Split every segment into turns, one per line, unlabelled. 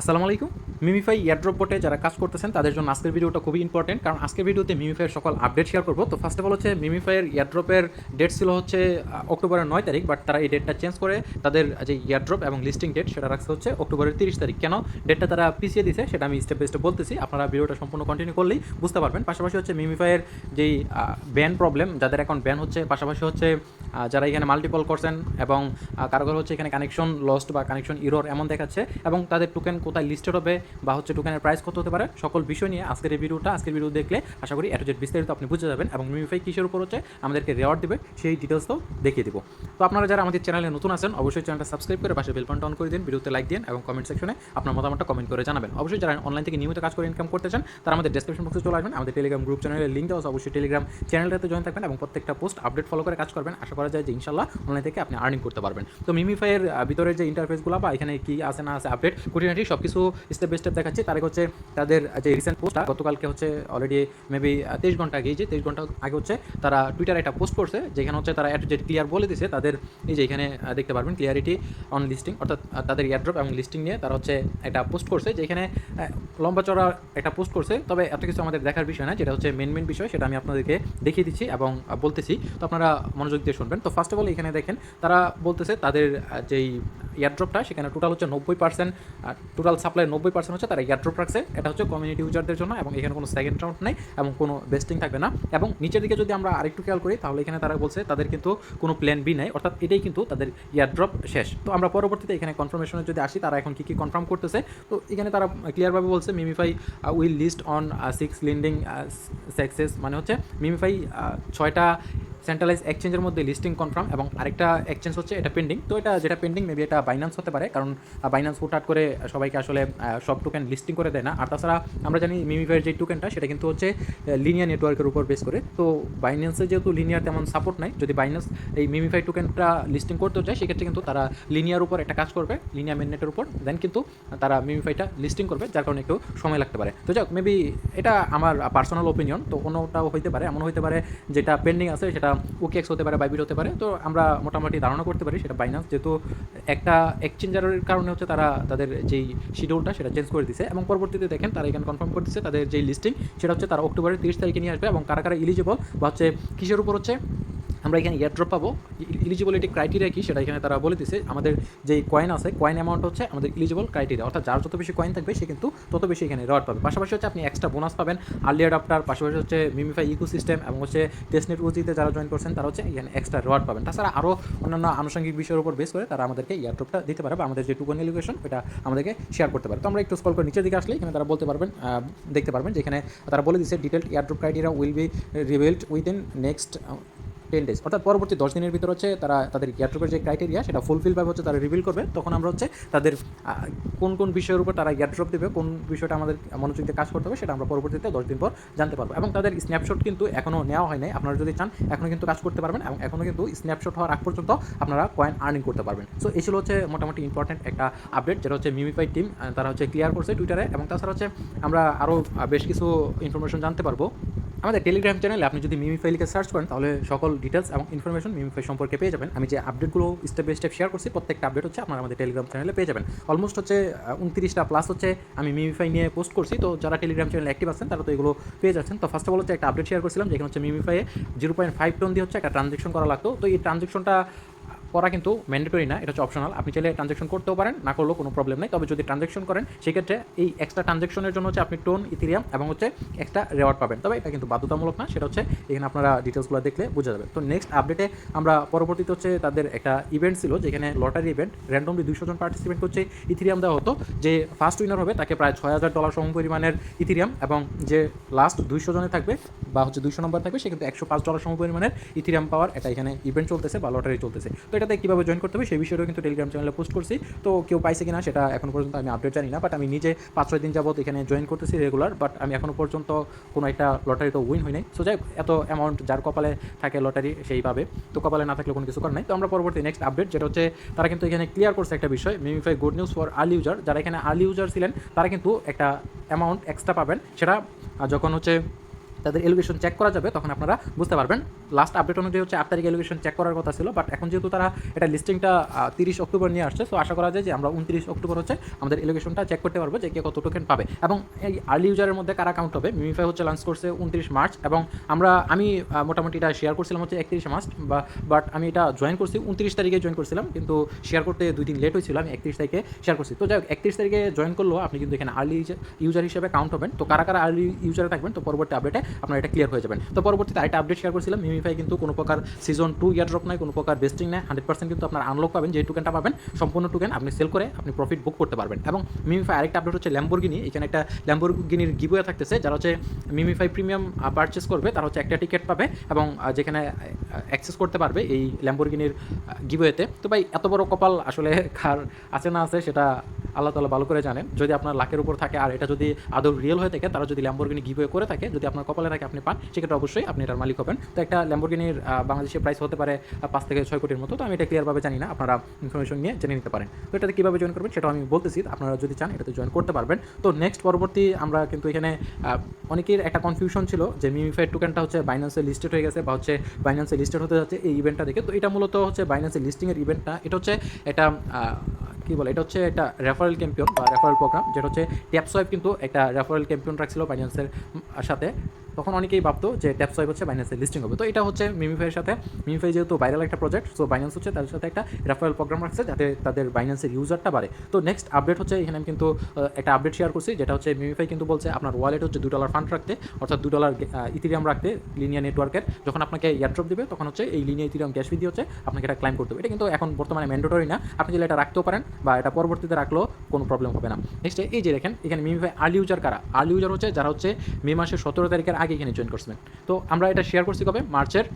আসসালামু আলাইকুম। MemeFi airdrop বোটে যারা কাজ করতেছেন, তাদের জন্য আজকের ভিডিওটা খুবই ইম্পর্টেন্ট কারণ আজকের ভিডিওতে মিমিফাইয়ের সকল আপডেট শেয়ার করব। তো ফার্স্ট অফ অল হচ্ছে, মিমিফাইয়ের ইয়ারড্রপের ডেট ছিল হচ্ছে অক্টোবরের নয় তারিখ বাট তারা এই ডেটটা চেঞ্জ করে তাদের যে ইয়ারড্রপ এবং লিস্টিং ডেট সেটা রাখছে হচ্ছে অক্টোবরের তিরিশ তারিখ। কেন? ডেটটা তারা পিছিয়ে দিছে সেটা আমি স্টেপ বাই স্টেপ বলতেছি। আপনারা ভিডিওটা সম্পূর্ণ কন্টিনিউ করলেই বুঝতে পারবেন। পাশাপাশি হচ্ছে মিমিফাইয়ের যেই ব্যান প্রবলেম যাদের অ্যাকাউন্ট ব্যান হচ্ছে, পাশাপাশি হচ্ছে যারা এখানে মাল্টিপল করছেন এবং কারও হচ্ছে এখানে কানেকশন লস্ট বা কানেকশন ইরোর এমন দেখাচ্ছে, এবং তাদের টোকেন কোথায় লিস্টেড হবে বা হচ্ছে টোকেনের প্রাইস কত হতে পারে, সকল বিষয় নিয়ে আজকের এই ভিডিওটা আজকের ভিডিও দেখলে আশা করি এত বিস্তারিত আপনি বুঝে যাবেন এবং মিমিফাই কিসের উপর হচ্ছে আমাদেরকে রেওয়ার্ড দেবে, সেই ডিটেলসটাও দেখিয়ে দিব। তো আপনারা যারা আমাদের চ্যানেলে নতুন আছেন, অবশ্যই চ্যানেলটা সাবস্ক্রাইব করে পাশে বেলপনটা অন করে দিন ভিডিওতে লাইক দিন এবং কমেন্ট সেকশনে আপনার মতামতটা কমেন্ট করে জানাবেন। অবশ্যই যারা অনলাইন থেকে নিয়মিত কাজ করে ইনকাম করতে চান, তারা আমাদের ডেসক্রিপশন বক্সে চলে আসবেন, আমাদের টেলিগ্রাম গ্রুপ চ্যানেলের লিঙ্ক দেওয়া অবশ্যই টেলিগ্রাম চ্যানেলটাতে জয়েন থাকবেন এবং প্রত্যেকটা পোস্ট আপডেট ফলো করে কাজ করবেন। আশা করা যায় যে ইনশাল্লাহ অনলাইন থেকে আপনি আর্নিং করতে পারবেন। তো মিমিফাইয়ের ভিতরে যে ইন্টারফেসগুলো বা এখানে কি আছে না আছে আপডেট খুঁটিনাটি সব কিছু স্টেপ বাই স্টেপ দেখাচ্ছি। তার হচ্ছে তাদের যে রিসেন্ট পোস্টটা গতকালকে হচ্ছে অলরেডি মেবি তেইশ ঘণ্টা আগে যে তেইশ ঘণ্টা আগে হচ্ছে তারা টুইটারে একটা পোস্ট করছে, যেখানে হচ্ছে তারা অ্যাট ক্লিয়ার বলে দিছে, তাদের এই যে এখানে দেখতে পারবেন ক্লিয়ারিটি অন লিস্টিং অর্থাৎ তাদের ইয়ারড্রপ এবং লিস্টিং নিয়ে তারা হচ্ছে একটা পোস্ট করছে, যেখানে লম্বা চড়া একটা পোস্ট করছে। তবে এত কিছু আমাদের দেখার বিষয় না, যেটা হচ্ছে মেন মেন বিষয়, সেটা আমি আপনাদেরকে দেখিয়ে দিচ্ছি এবং বলতেছি। তো আপনারা মনোযোগ দিয়ে শুনবেন। তো ফার্স্ট অফ অল এখানে দেখেন, তারা বলতেছে তাদের যেই ইয়ারড্রপটা সেখানে টোটাল হচ্ছে নব্বই পার্সেন্ট টোটাল সাপ্লাই নব্বই পার্সেন্ট হচ্ছে তারা ইয়ারড্রপ রাখছে। এটা হচ্ছে কমিউনিটি ইউজারদের জন্য এবং এখানে কোনো সেকেন্ড রাউন্ড নেই এবং কোনো বেস্টিং থাকবে না। এবং নিচের দিকে যদি আমরা আরেকটু খেয়াল করি, তাহলে এখানে তারা বলছে তাদের কিন্তু কোনো প্ল্যান বি নেই, অর্থাৎ এটাই কিন্তু তাদের ইয়ারড্রপ শেষ। তো আমরা পরবর্তীতে এখানে কনফার্মেশনে যদি আসি, তারা এখন কী কী কনফার্ম করতেছে, তো এখানে তারা ক্লিয়ারভাবে বলছে Memefi will list on six leading exchanges মানে হচ্ছে মিমিফাই ছয়টা সেন্ট্রালাইজ এক্সচেঞ্জের মধ্যে লিস্টিং কনফার্ম এবং আরেকটা এক্সচেঞ্জ হচ্ছে এটা পেন্ডিং তো এটা যেটা পেন্ডিং মেবি এটা বাইন্যান্স হতে পারে, কারণ বাইন্যান্স হুটহাট করে সবাইকে আসলে সব টোকেন লিস্টিং করে দেয় না। আর তাছাড়া আমরা জানি মিমিফাইয়ের যে টোকেনটা সেটা কিন্তু হচ্ছে লিনিয়ার নেটওয়ার্কের উপর বেস করে। তো বাইন্যান্সে যেহেতু লিনিয়ার তেমন সাপোর্ট নাই, যদি বাইন্যান্স এই মিমিফাই টোকেনটা লিস্টিং করতে চায়, সেক্ষেত্রে কিন্তু তারা লিনিয়ার উপর একটা কাজ করবে লিনিয়ার মেননেটের উপর। দেন কিন্তু তারা মিমিফাইটা লিস্টিং করবে, যার কারণে একটু সময় লাগতে পারে। তো যাক মেবি এটা আমার পার্সোনাল ওপিনিয়ন তো অন্যটাও হইতে পারে এমন হইতে পারে যেটা পেন্ডিং আছে, সেটা ওকেক্স হতে পারে বাইবিট হতে পারে, তো আমরা মোটামুটি ধারণা করতে পারি সেটা বাইনান্স যেহেতু একটা এক্সচেঞ্জারের কারণে হচ্ছে তারা তাদের যেই শিডিউলটা সেটা চেঞ্জ করে দিছে এবং পরবর্তীতে দেখেন তারা এখানে কনফার্ম করে দিচ্ছে তাদের যেই লিস্টিং সেটা হচ্ছে তারা অক্টোবরের তিরিশ তারিখে নিয়ে আসবে এবং কারা কারা ইলিজিবল বা হচ্ছে কিসের উপর হচ্ছে আমরা এখানে ইয়ারড্রপ পাবো। ইলিজিবিলিটি ক্রাইটেরিয়া কি সেটা এখানে তারা বলে দিছে। আমাদের যেই কয়েন আছে কয়েন অ্যামাউন্ট হচ্ছে আমাদের ইলিজিবল ক্রাইটেরিয়া অর্থাৎ যার যত বেশি কয়েন থাকবে, সে কিন্তু তত বেশি এখানে রিওয়ার্ড পাবে। পাশাপাশি হচ্ছে আপনি এক্সট্রা বোনাস পাবেন। আর্লি অ্যাডাপ্টার পাশাপাশি হচ্ছে মিমিফাই ইকো সিস্টেম এবং হচ্ছে টেস্টনেট উজিতে যারা জয়েন করছেন, তারা হচ্ছে এখানে এক্সট্রা রিওয়ার্ড পাবেন। তাছাড়া আরও অন্যান্য আনুষঙ্গিক বিষয়ের উপর বেস করে তারা আমাদেরকে ইয়ারড্রপটা দিতে পারে বা আমাদের যে টুকন এলিগেশন এটা আমাদেরকে শেয়ার করতে পারে। তো আমরা একটু স্কল করে নিচের দিকে আসলে এখানে তারা বলতে পারবেন দেখতে পারবেন যেখানে তারা বলে দিচ্ছে detailed airdrop criteria will be revealed within next ten days অর্থাৎ পরবর্তী দশ দিনের ভিতর হচ্ছে তারা তাদের ইয়ারড্রপের যে ক্রাইটেরিয়া সেটা ফুলফিলভাবে হচ্ছে তারা রিভিল করবে। তখন আমরা হচ্ছে তাদের কোন কোন বিষয়ের উপর তারা ইয়ারড্রপ দেবে, কোন বিষয়টা আমাদের মনোযোগ দিয়ে কাজ করতে হবে, সেটা আমরা পরবর্তীতে দশ দিন পর জানতে পারব। এবং তাদের স্ন্যাপশট কিন্তু এখনও নেওয়া হয় নাই। আপনারা যদি চান এখনও কিন্তু কাজ করতে পারবেন এবং এখনও কিন্তু স্ন্যাপশট হওয়ার আগ পর্যন্ত আপনারা কয়েন আর্নিং করতে পারবেন। সো এই ছিল হচ্ছে মোটামুটি ইম্পর্টেন্ট একটা আপডেট যেটা হচ্ছে মিমিফাই টিম তারা হচ্ছে ক্লিয়ার করছে টুইটারে এবং তাছাড়া হচ্ছে আমরা আরও বেশ কিছু ইনফরমেশন জানতে পারব। আমাদের টেলিগ্রাম চ্যানেলে আপনি যদি মিমি ফাইলকে সার্চ করেন, তাহলে সকল ডিটেলস এবং ইনফরমেশন মিমিফাই সম্পর্কে পেয়ে যাবেন। আমি যে আপডেটগুলো স্টেপ বাই স্টেপ শেয়ার করছি, প্রত্যেকটা আপডেট হচ্ছে আপনারা আমাদের টেলিগ্রাম চ্যানেলে পেয়ে যাবেন। অলমোস্ট হচ্ছে উনত্রিশটা প্লাস হচ্ছে আমি মিমিফাই নিয়ে পোস্ট করছি। তো যারা টেলিগ্রাম চ্যানেলে অ্যাক্টিভ আছেন, তারা তো এগুলো পেয়ে যাচ্ছেন। তো ফার্স্ট অফ অল হচ্ছে একটা আপডেট শেয়ার করছিলাম, যেখানে হচ্ছে মিমিফাইয়ে জিরো পয়েন্ট ফাইভ টন দিয়ে হচ্ছে একটা ট্রানজেকশন করা লাগতো। তো এই ট্রানজেকশনটা করা কিন্তু ম্যান্ডেটরি না, এটা হচ্ছে অপশনাল আপনি চাইলে ট্রানজেকশন করতেও পারেন, না করলেও কোনো প্রবলেম নেই। তবে যদি ট্রানজেকশন করেন, সেক্ষেত্রে এই এক্সট্রা ট্রানজেকশনের জন্য হচ্ছে আপনি টোন ইথিরিয়াম এবং হচ্ছে এক্সট্রা রেওয়ার্ড পাবেন। তবে এটা কিন্তু বাধ্যতামূলক না, সেটা হচ্ছে এখানে আপনারা ডিটেলসগুলো দেখলে বোঝা যাবে। তো নেক্সট আপডেটে আমরা পরবর্তীতে হচ্ছে তাদের একটা ইভেন্ট ছিল, যেখানে লটারি ইভেন্ট র্যান্ডমলি দুইশো জন পার্টিসিপেন্ট করছে ইথিরিয়াম দেওয়া হতো। যে ফার্স্ট উইনার হবে, তাকে প্রায় ছয় হাজার ডলার সম পরিমাণের ইথিরিয়াম এবং যে লাস্ট দুইশো জনে থাকবে বা হচ্ছে দুইশো নম্বর থাকবে সে কিন্তু একশো পাঁচ ডলার সম পরিমাণের ইথিরিয়াম পাওয়ার এটা এখানে ইভেন্ট চলতেছে বা লটারি চলতেছে। তো এটাতে কীভাবে জয়েন করতে হবে সেই বিষয়েও কিন্তু টেলিগ্রাম চ্যানেলে পোস্ট করছি। তো কেউ পাইছে কিনা সেটা এখন পর্যন্ত আমি আপডেট জানি না বাট আমি নিজে পাঁচ, ছয় দিন যাবত এখানে জয়েন করতেছি রেগুলার বাট আমি এখনও পর্যন্ত কোনো একটা লটারি তো উইন হই নাই। সো যাই এত অ্যামাউন্ট যার কপালে থাকে লটারি সেই পাবে। তো কপালে না থাকলে কোনো কিছু করার নাই। তো আমরা পরবর্তী নেক্সট আপডেট যেটা হচ্ছে তারা কিন্তু এখানে ক্লিয়ার করছে একটা বিষয় Memefi good news for early user যারা এখানে আর্লি ইউজার ছিলেন, তারা কিন্তু একটা অ্যামাউন্ট এক্সট্রা পাবেন। সেটা যখন হচ্ছে তাদের এলিগেশন চেক করা যাবে, তখন আপনারা বুঝতে পারবেন। লাস্ট আপডেট অনুযায়ী হচ্ছে আট তারিখে এলিগেশন চেক করার কথা ছিল বাট এখন যেহেতু তারা এটা লিস্টিংটা তিরিশ অক্টোবর নিয়ে আসছে তো আশা করা যায় যে আমরা উনত্রিশ অক্টোবর হচ্ছে আমাদের এলিগেশনটা চেক করতে পারব যে কে কত টোকেন পাবে। এবং এই আর্লি ইউজারের মধ্যে কারা কাউন্ট হবে? মিমিফাই হচ্ছে লঞ্চ করছে উনত্রিশ মার্চ, এবং আমরা, আমি মোটামুটি এটা শেয়ার করছিলাম হচ্ছে একত্রিশে মার্চ, বা বাট আমি এটা জয়েন করছি, উনত্রিশ তারিখে জয়েন করছিলাম, কিন্তু শেয়ার করতে দুই দিন লেট হয়েছিল, আমি একত্রিশ তারিখে শেয়ার করছি। তো যাই হোক, একত্রিশ তারিখে জয়েন করলেও আপনি কিন্তু এখানে আর্লি ইউজার হিসেবে কাউন্ট হবেন। তো কারা কারা আর্লি ইউজারে থাকবেন, তো পরবর্তী আপডেটে আপনার এটা ক্লিয়ার হয়ে যাবেন। তো পরবর্তীতে আরেকটা আপডেট শেয়ার করছিলাম মিমিফাই কিন্তু কোনো প্রকার সিজন টু ইয়ার ড্রপ নাই, কোনো প্রকার বেস্টিং নেয় হান্ড্রেড পার্সেন্ট কিন্তু আপনার আনলক পাবেন যে টোকেনটা পাবেন, সম্পূর্ণ টোকেন আপনি সেল করে আপনি প্রফিট বুক করতে পারবেন। এবং মিমিফাই আরেকটা আপডেট হচ্ছে ল্যাম্বোর্গিনি এখানে একটা ল্যাম্বোর্গিনির গিবোয়ে থাকতেছে, যারা হচ্ছে মিমিফাই প্রিমিয়াম পারচেস করবে, তারা হচ্ছে একটা টিকিট পাবে এবং যেখানে অ্যাক্সেস করতে পারবে এই ল্যাম্বোর্গিনির গিবোয়েতে তো ভাই, এত বড় কপাল আসলে কার আছে না আছে সেটা আল্লাহ তালা ভালো করে জানেন, যদি আপনার লাখের উপর থাকে আর এটা যদি আদৌ রিয়েল হয়ে থাকে, তারা যদি ল্যাম্বোর্গিনি গিবোয়ে করে থাকে, যদি আপনার কপালে থাকে আপনি পান, সেক্ষেত্রে অবশ্যই আপনি এটার মালিক হবেন। তো একটা ল্যাম্বোর্গিনির বাংলাদেশের প্রাইস হতে পারে পাঁচ থেকে ছয় কোটির মতো, তো আমি এটা ক্লিয়ারভাবে জানি না, আপনারা ইনফরমেশন নিয়ে জেনে নিতে পারেন। তো এটাতে কীভাবে জয়েন করবেন সেটাও আমি বলতেছি, আপনারা যদি চান এটাতে জয়েন করতে পারবেন। তো নেক্সট পরবর্তী আমরা কিন্তু এখানে অনেকের একটা কনফিউশন ছিল যে মিমিফাইড টোকেনটা হচ্ছে বাইন্যান্সে লিস্টেড হয়ে গেছে বা হচ্ছে বাইন্যান্সে লিস্টেড হতে যাচ্ছে এই ইভেন্টটা দেখে। তো এটা মূলত হচ্ছে বাইন্যান্সের লিস্টিংয়ের ইভেন্টটা এটা হচ্ছে এটা কি বলে, এটা হচ্ছে একটা রেফারেল ক্যাম্পিয়ন বা রেফারেল প্রোগ্রাম যেটা হচ্ছে ট্যাপসোয়েব কিন্তু একটা রেফারেল ক্যাম্পিয়ন রাখছিল বাইন্যান্সের সাথে। তখন অনেকেই ভাবতো যে ট্যাপ সোয়াইপ হচ্ছে বাইন্যান্সের লিস্টিং হবে। তো এটা হচ্ছে মিমিফাইয়ের সাথে। মিমিফাই যেহেতু ভাইরাল একটা প্রজেক্ট সো বাইন্যান্স হচ্ছে তাদের সাথে একটা রেফারেল প্রোগ্রাম রাখছে যাতে তাদের বাইন্যান্সের ইউজারটা বাড়ে। তো নেক্সট আপডেট হচ্ছে, এখানে আমি কিন্তু একটা আপডেট শেয়ার করছি, যেটা হচ্ছে মিমিফাই কিন্তু বলছে আপনার ওয়ালেট হচ্ছে দু ডলার ফান্ড রাখতে, অর্থাৎ দু ডলার ইথিরিয়াম রাখতে লিনিয়া নেটওয়ার্কের যখন আপনাকে এয়ারড্রপ দিবে, তখন হচ্ছে এই লিনিয়া ইথিরিয়াম গ্যাস ফি হচ্ছে আপনাকে এটা ক্লাইম করতে হবে। এটা কিন্তু এখন বর্তমানে ম্যান্ডেটরি না। আপনি যদি এটা রাখতেও পারেন বা এটা পরবর্তীতে রাখলেও কোনো প্রবলেম হবে না। নেক্সট এই যে দেখেন, এখানে মিমিফাই আর্লি ইউজার কারা? আর্লি ইউজার হচ্ছে যারা হচ্ছে মে মাসের সতেরো তারিখের আগে এখানে জয়েন করছেন তো আমরা এটা শেয়ার করছি কবে? মার্চের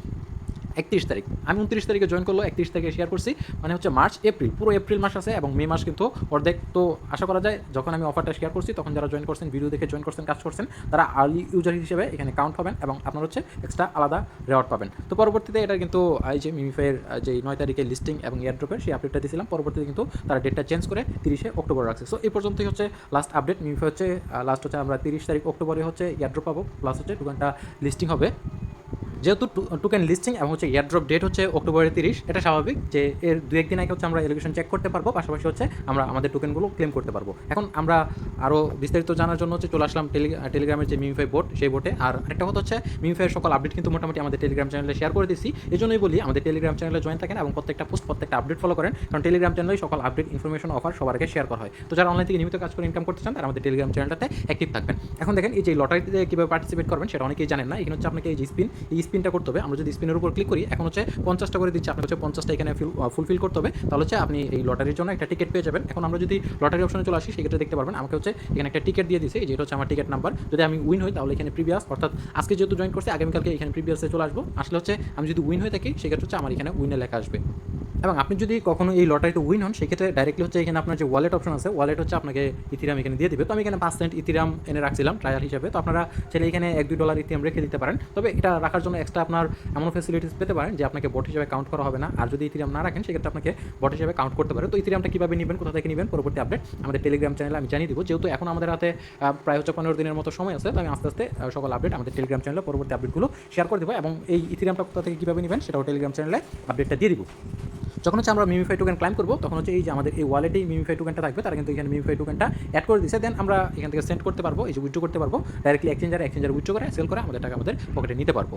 একত্রিশ তারিখ। আমি উনত্রিশ তারিখে জয়েন করল, একত্রিশ তারিখে শেয়ার করছি। মানে হচ্ছে মার্চ এপ্রিল পুরো এপ্রিল মাস আছে এবং মে মাস কিন্তু অর্ধেক। তো আশা করা যায়, যখন আমি অফারটা শেয়ার করছি, তখন যারা জয়েন করছেন ভিডিও দেখে জয়েন করছেন, কাজ করছেন, তারা আর্লি ইউজার হিসেবে এখানে কাউন্ট পাবেন এবং আপনার হচ্ছে এক্সট্রা আলাদা রেওয়ার্ড পাবেন। তো পরবর্তীতে এটা কিন্তু এই যে মিমিফাইয়ের যে নয় তারিখে লিস্টিং এবং এয়ারড্রপের সেই আপডেটটা দিয়েছিলাম। পরবর্তীতে কিন্তু তারা ডেটটা চেঞ্জ করে তিরিশে অক্টোবর রাখছে। সো এই পর্যন্তই হচ্ছে লাস্ট আপডেট মিমিফাই হচ্ছে লাস্ট হচ্ছে আমরা তিরিশ তারিখ অক্টোবরে হচ্ছে এয়ারড্রপ পাবো। প্লাস হচ্ছে দোকানটা লিস্টিং হবে। যেহেতু টোকেন লিস্টিং এবং হচ্ছে এয়ারড্রপ ডেট হচ্ছে অক্টোবরের তিরিশ, এটা স্বাভাবিক যে এর দু একদিন আগে হচ্ছে আমরা এলিগেশন চেক করতে পারব, পাশাপাশি হচ্ছে আমরা আমাদের টোকেনগুলো ক্লেম করতে পারব। এখন আমরা আরও বিস্তারিত জানার জন্য হচ্ছে চলে আসলাম টেলি টেলিগ্রামের যে মিমিফাই বোর্ড সেই বোর্ডে আর একটা কথা হচ্ছে মিমিফাইয়ের সকল আপডেট কিন্তু মোটামুটি আমাদের টেলিগ্রাম চ্যানেলে শেয়ার করে দিচ্ছি এই জন্যই বলি আমাদের টেলিগ্রাম চ্যানেলে জয়েন থাকেন এবং প্রত্যেকটা পোস্ট প্রত্যেকটা আপডেট ফলো করেন। কারণ টেলিগ্রাম চ্যানেলেই সকল আপডেট ইনফরমেশন অফার সবার আগে শেয়ার করা হয়। তো যারা অনলাইন থেকে নিয়মিত কাজ করে ইনকাম করতে চান, তারা আমাদের টেলিগ্রাম চ্যানেলটাতে অ্যাক্টিভ থাকবেন। এখন দেখেন এই যে লটারিতে কীভাবে পার্টিসিপেট করবেন, সেটা অনেকেই জানেন না। এখানে হচ্ছে আপনাকে এই যে স্পিন এই স্পিনটা করতে হবে, আমরা যদি স্পিনের উপর ক্লিক করি, এখন হচ্ছে পঞ্চাশটা করে দিচ্ছি আপনার হচ্ছে পঞ্চাশটা এখানে ফুলফিল করতে হবে, তাহলে হচ্ছে আপনি এই লটারির জন্য একটা টিকিট পেয়ে যাবেন। এখন আমরা যদি লটারি অপশনে চলে আসি, সেক্ষেত্রে দেখতে পারবেন, আমাকে হচ্ছে এখানে একটা টিকিট দিয়ে দিয়েছে যেটা হচ্ছে আমার টিকিট নাম্বার যদি আমি উইন হই, তাহলে এখানে প্রিভিয়াস অর্থাৎ আজকে যেহেতু জয়েন করছি, আগামীকালকে এখানে প্রিভিয়াসে চলে আসব। আসলে হচ্ছে আমি যদি উইন হয়ে থাকি, সেক্ষেত্রে হচ্ছে আমার এখানে উইনে লেখা আসবে। এবং আপনি যদি কখনো এই লটারিতে উইন হন, সেক্ষেত্রে ডাইরেক্টলি হচ্ছে এখানে আপনার যে ওয়ালেট অপশন আছে ওয়ালেট হচ্ছে আপনাকে ইথিরাম এখানে দিয়ে দিবে। তো আমি এখানে পাঁচ সেন্ট ইথিরাম এনে রাখছিলাম ট্রায়াল হিসেবে। তো আপনারা চাইলে এখানে এক দুই ডলার ইথিরাম রেখে দিতে পারেন। তবে এটা রাখার জন্য এক্সট্রা আপনার এমন ফেসিলিটিস পেতে পারেন যে আপনাকে বট হিসাবে কাউন্ট করা হবে না। আর যদি ইথিরিয়াম না রাখেন, সেক্ষেত্রে আপনাকে বট হিসাবে কাউন্ট করতে পারে। তো ইথিরিয়ামটা কীভাবে নেবেন, কোথা থেকে নেবেন, পরবর্তী আপডেট আমাদের টেলিগ্রাম চ্যানেলে আমি জানিয়ে দিব। যেহেতু এখন আমাদের হাতে প্রায় হচ্ছে পনেরো দিনের মতো সময় আছে, তো আমি আস্তে আস্তে সকল আপডেট আমাদের টেলিগ্রাম চ্যানেলে পরবর্তী আপডেটগুলো শেয়ার করে দেবো এবং এই ইথিরিয়ামটা কোথা থেকে কীভাবে নেবেন, সেটাও টেলিগ্রাম চ্যানেলে আপডেটটা দিয়ে দিব। যখন হচ্ছে আমরা মিমিফাই টোকেন ক্লাইম করব, তখন হচ্ছে এই যে আমাদের এই ওয়ালেটেই মিমিফাই টোকেনটা থাকবে, তারা কিন্তু এখানে মিমিফাই টোকেনটা অ্যাড করে দিচ্ছে দেন আমরা এখান থেকে সেন্ড করতে পারব, এই যে উইথড্রো করতে পারব ডাইরেক্টলি এক্সচেঞ্জার এক্সচেঞ্জার উইথড্রো করে সেল করে আমাদের টাকা আমাদের পকেটে নিতে পারব।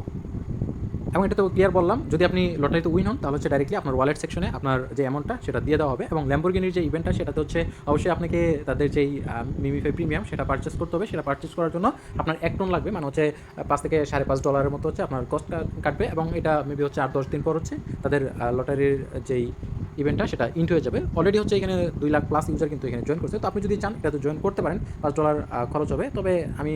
এবং এটা তো ক্লিয়ার বললাম, যদি আপনি লটারিতে উইন হন, তাহলে হচ্ছে ডাইরেক্টলি আপনার ওয়ালেট সেকশনে আপনার যে অ্যামাউন্টটা সেটা দিয়ে দেওয়া হবে এবং ল্যাম্বরগিনির যে ইভেন্টটা সেটাতে হচ্ছে অবশ্যই আপনাকে তাদের যেই মিমিফাই প্রিমিয়াম সেটা পারচেস করতে হবে। সেটা পারচেস করার জন্য আপনার এক টন লাগবে মানে হচ্ছে পাঁচ থেকে সাড়ে পাঁচ ডলারের মতো হচ্ছে আপনার কস্ট কাটবে এবং এটা মেবি হচ্ছে আট, দশ দিন পর হচ্ছে তাদের লটারির যেই ইভেন্টটা সেটা ইন্ট হয়ে যাবে। অলরেডি হচ্ছে এখানে দুই লাখ প্লাস ইউজার কিন্তু এখানে জয়েন করছে। তো আপনি যদি চান, এটাতে জয়েন করতে পারেন, পাঁচ ডলার খরচ হবে। তবে আমি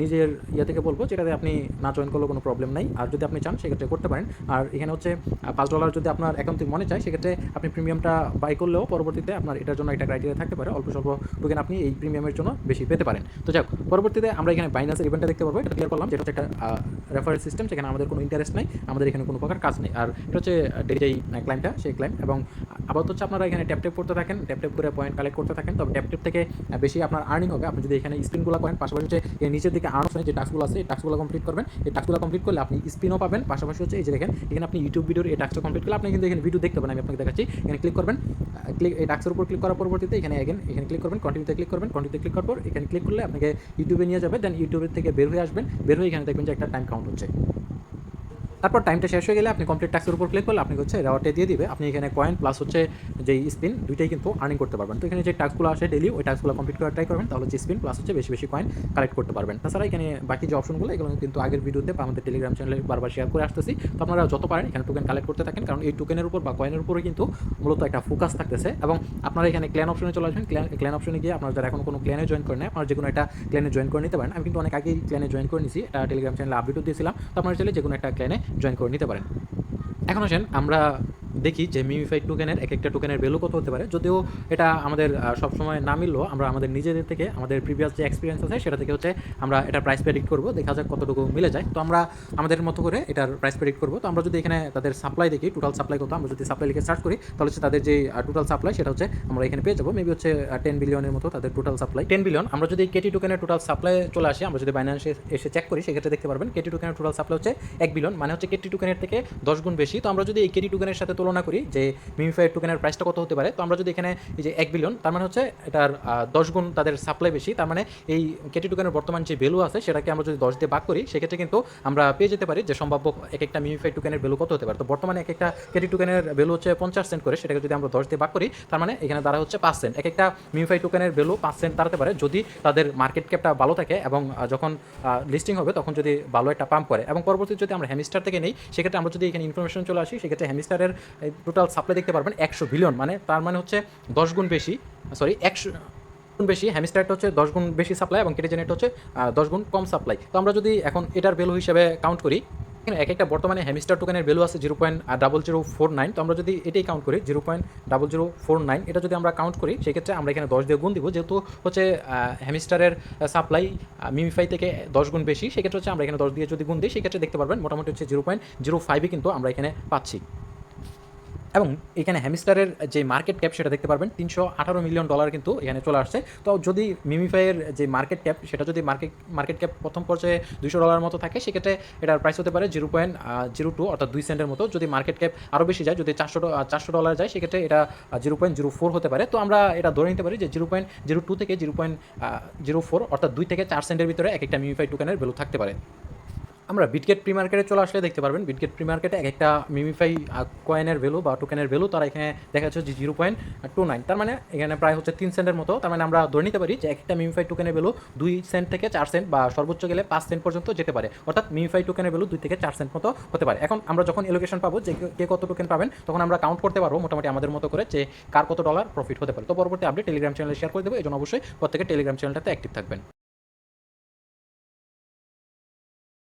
নিজের ইয়ে থেকে বলব, যেটাতে আপনি না জয়েন করলেও কোনো প্রবলেম নাই। আর যদি আপনি চান, সেক্ষেত্রে করতে পারেন। আর এখানে হচ্ছে পাঁচ ডলার যদি আপনার অ্যাকাউন্ট থেকে মনে চায়, সেক্ষেত্রে আপনি প্রিমিয়ামটা বাই করলেও পরবর্তীতে আপনার এটার জন্য একটা ক্রাইটেরিয়া থাকতে পারে। অল্প স্বল্প টোকেন আপনি এই প্রিমিয়ামের জন্য বেশি পেতে পারেন। তো যাক, পরবর্তীতে আমরা এখানে বাইনান্সের ইভেন্টটা দেখতে পারব। এটা ক্লিয়ার করলাম, যেটা হচ্ছে একটা রেফারেল সিস্টেম সেখানে আমাদের কোনো ইন্টারেস্ট নাই, আমাদের এখানে কোনো প্রকার কাজ নেই। আর এটা হচ্ছে যেই ক্লাইমটা সেই ক্লাইম এবং আপাতত হচ্ছে আপনারা এখানে ট্যাপ ট্যাপ করতে থাকেন ট্যাপ ট্যাপ করে পয়েন্ট কালেক্ট করতে থাকেন। তবে ট্যাপ ট্যাপ থেকে বেশি আপনার আর্নিং হবে। আপনি যদি এখানে স্পিনগুলো করেন, পাশাপাশি হচ্ছে নিচের দিকে আর্ন যে টাস্কগুলো আছে, এই টাস্কগুলো কমপ্লিট করবেন। এই টাস্কগুলো কমপ্লিট করলে আপনি স্পিনও পাবেন। পাশাপাশি হচ্ছে এই যে দেখেন, এখানে আপনি ইউটিউব ভিডিওর এই টাস্কটা কমপ্লিট করলে আপনি কিন্তু এখানে ভিডিও দেখতে পাবেন আমি আপনাকে দেখাচ্ছি, এখানে ক্লিক করবেন। ক্লিক এই টাস্কের উপর ক্লিক করার পরবর্তীতে এখানে এগেন এখানে ক্লিক করবেন কন্টিনিউতে ক্লিক করবেন কন্টিনিউতে ক্লিক করার পর এখানে ক্লিক করলে আপনাকে ইউটিউবে নিয়ে যাবে। দেন ইউটিউবের থেকে বের হয়ে আসবেন, বের হয়ে এখানে দেখবেন যে একটা টাইম কাউন্ট হচ্ছে। তারপর টাইমটা শেষ হয়ে গেলে আপনি কমপ্লিট টাস্কের উপর ক্লিক করলে আপনি হচ্ছে রেওয়ার্ডে দিয়ে দিবে। আপনি এখানে কয়েন প্লাস হচ্ছে যেই স্পিন দুইটাই কিন্তু আর্নিং করতে পারবেন। তো এখানে যে টাস্কগুলো আসে ডেলি ওই টাস্কগুলো কমপ্লিট করার ট্রাই করবেন। তাহলে হচ্ছে স্পিন প্লাস হচ্ছে বেশি বেশি কয়েন কালেক্ট করতে পারবেন। তাছাড়া এখানে বাকি যে অপশনগুলো এগুলো কিন্তু আগের ভিডিওতে বা আমাদের টেলিগ্রাম চ্যানেলে বারবার শেয়ার করে আসতেছি। তো আপনারা যত পারেন এখানে টোকেন কালেক্ট করতে থাকেন। কারণ এই টোকেনের উপর বা কয়েনের উপরে কিন্তু মূলত একটা ফোকাস থাকতেছে। এবং আপনারা এখানে ক্ল্যান অপশনে চলে আসবেন। ক্ল্যান ক্ল্যান অপশনে গিয়ে আপনারা যারা এখন কোনো ক্ল্যানে জয়েন করেন আপনারা যে কোনো একটা ক্ল্যানে জয়েন করে নিতে পারেন। আমি কিন্তু অনেক আগেই ক্ল্যানে জয়েন করে নিয়েছি টেলিগ্রাম চ্যানেলে আপডেটও দিয়েছিলাম। তো আপনারা চাইলে যে কোনো একটা ক্ল্যানে জয়েন করে নিতে পারেন। এখন আসেন আমরা দেখি যে মিমিফাইড টোকেনের এক একটা টোকেনের ভ্যালু কত হতে পারে। যদিও এটা আমাদের সবসময় না মিললেও আমরা আমাদের নিজেদের থেকে, আমাদের প্রিভিয়াস যে এক্সপিরিয়েন্স আছে সেটা থেকে হচ্ছে আমরা এটা প্রাইস প্রেডিক্ট করব, দেখা যাক কতটুকু মিলে যায়। তো আমরা আমাদের মতো করে এটার প্রাইস প্রেডিক্ট করব। তো আমরা যদি এখানে তাদের সাপ্লাই দেখি টোটাল সাপ্লাই কত, আমরা যদি সাপ্লাই লিখে সার্চ করি, তাহলে হচ্ছে তাদের যে টোটাল সাপ্লাই সেটা হচ্ছে আমরা এখানে পেয়ে যাব। মেবি হচ্ছে টেন বিলিয়নের মতো তাদের টোটাল সাপ্লাই টেন বিলিয়ন আমরা যদি কেটি টোকেনের টোটাল সাপ্লাই চলে আসি, আমরা যদি বাইন্যান্সে এসে চেক করি, সেক্ষেত্রে দেখতে পারবেন কেটি টোকেনের টোটাল সাপ্লাই হচ্ছে এক বিলিয়ন মানে হচ্ছে কেটি টোকেনের থেকে দশ গুণ বেশি। তো আমরা যদি এই কেটি টোকেনের সাথে তুলনা করি যে মিমিফাইড টোকেনের প্রাইসটা কত হতে পারে, তো আমরা যদি এখানে এই যে এক বিলিয়ন তার মানে হচ্ছে এটার দশ গুণ তাদের সাপ্লাই বেশি, তার মানে এই কেটি টোকেনের বর্তমান যে ভ্যালু আছে, সেটাকে আমরা যদি দশ দিয়ে ভাগ করি, সেক্ষেত্রে কিন্তু আমরা পেয়ে যেতে পারি যে সম্ভাব্য এক একটা মিমিফাইড টোকেনের ভ্যালু কত হতে পারে। তো বর্তমানে এক একটা কেটি টোকেনের ভ্যালু হচ্ছে পঞ্চাশ সেন্ট করে, সেটাকে যদি আমরা দশ দিয়ে ভাগ করি, তার মানে এখানে দ্বারা হচ্ছে পাঁচ সেন্ট এক একটা মিমিফাইড টোকেনের ভ্যালু পাঁচ সেন্ট দাঁড়াতে পারে যদি তাদের মার্কেট ক্যাপটা ভালো থাকে এবং যখন লিস্টিং হবে তখন যদি ভালো একটা পাম্প করে। এবং পরবর্তী যদি আমরা হ্যামিস্টার থেকে নেই, সেক্ষেত্রে আমরা যদি এখানে ইনফরমেশন চলে আসি, সেক্ষেত্রে হ্যামিস্টারের টোটাল সাপ্লাই দেখতে পারবেন একশো বিলিয়ন মানে তার মানে হচ্ছে দশ গুণ বেশি সরি একশো গুণ বেশি হ্যামিস্টারটা হচ্ছে দশ গুণ বেশি সাপ্লাই এবং কেটেজেনেট হচ্ছে দশ গুণ কম সাপ্লাই তো আমরা যদি এখন এটার ভ্যালু হিসেবে কাউন্ট করি এক একটা বর্তমানে হ্যামিস্টার টোকেনের ভ্যালু আছে zero point double zero four nine তো আমরা যদি এটাই কাউন্ট করি zero point double zero four nine এটা যদি আমরা কাউন্ট করি, সেক্ষেত্রে আমরা এখানে দশ দিয়ে গুণ দিব, যেহেতু হচ্ছে হ্যামিস্টারের সাপ্লাই মিমিফাই থেকে দশ গুণ বেশি, সেক্ষেত্রে হচ্ছে আমরা এখানে দশ দিয়ে যদি গুণ দিই, সেক্ষেত্রে দেখতে পারবেন মোটামুটি হচ্ছে জিরো পয়েন্ট জিরো ফাইভে কিন্তু আমরা এখানে পাচ্ছি। এবং এখানে হ্যামিস্টারের যে মার্কেট ক্যাপ সেটা দেখতে পারবেন, তিনশো আঠারো মিলিয়ন ডলার কিন্তু এখানে চলে আসছে। তো যদি মিমিফাইয়ের যে মার্কেট ক্যাপ সেটা যদি মার্কেট মার্কেট ক্যাপ প্রথম পর্যায়ে দুশো ডলার মতো থাকে, সেক্ষেত্রে এটার প্রাইস হতে পারে জিরো পয়েন্ট জিরো টু অর্থাৎ দুই সেন্টের মতো। যদি মার্কেট ক্যাপ আরও বেশি যায়, যদি চারশো চারশো ডলার যায়, সেক্ষেত্রে এটা জিরো পয়েন্ট জিরো ফোর হতে পারে। তো আমরা এটা ধরে নিতে পারি যে জিরো পয়েন্ট জিরো টু থেকে জিরো পয়েন্ট জিরো ফোর অর্থাৎ দুই থেকে চার সেন্টের ভিতরে এক একটা মিমিফাই টোকেনের ভ্যালু থাকতে পারে। আমরা বিটগেট প্রি মার্কেটে চলে আসলে দেখতে পারবেন। বিটগেট প্রি মার্কেটে এক একটা মিমিফাই কয়েনের ভ্যালু বা টোকেনের ভ্যালু তারা এখানে দেখা যাচ্ছে যে জিরো পয়েন্ট টু নাইন তার মানে এখানে প্রায় হচ্ছে তিন সেন্টের মতো। তার মানে আমরা ধরে নিতে পারি যে এক একটা মিমিফাই টোকেনের ভ্যালু দুই সেন্ট থেকে চার সেন্ট বা সর্বোচ্চ গেলে পাঁচ সেন্ট পর্যন্ত যেতে পারে। অর্থাৎ মিমিফাই টোকেনের ভ্যালু দুই থেকে চার সেন্ট মতো হতে পারে। এখন আমরা যখন এলোকেশন পাবো যে কে- কে কত টোকেন পাবেন, তখন আমরা কাউন্ট করতে পারব মোটামুটি আমাদের মতো করে যে কার কত ডলার প্রফিট হতে পারে। তো পরবর্তী আপডেট টেলিগ্রাম চ্যানেলে শেয়ার করে দেবো। এই জন্য অবশ্যই প্রত্যেকে টেলিগ্রাম চ্যানেলটাতে অ্যাক্টিভ থাকবেন।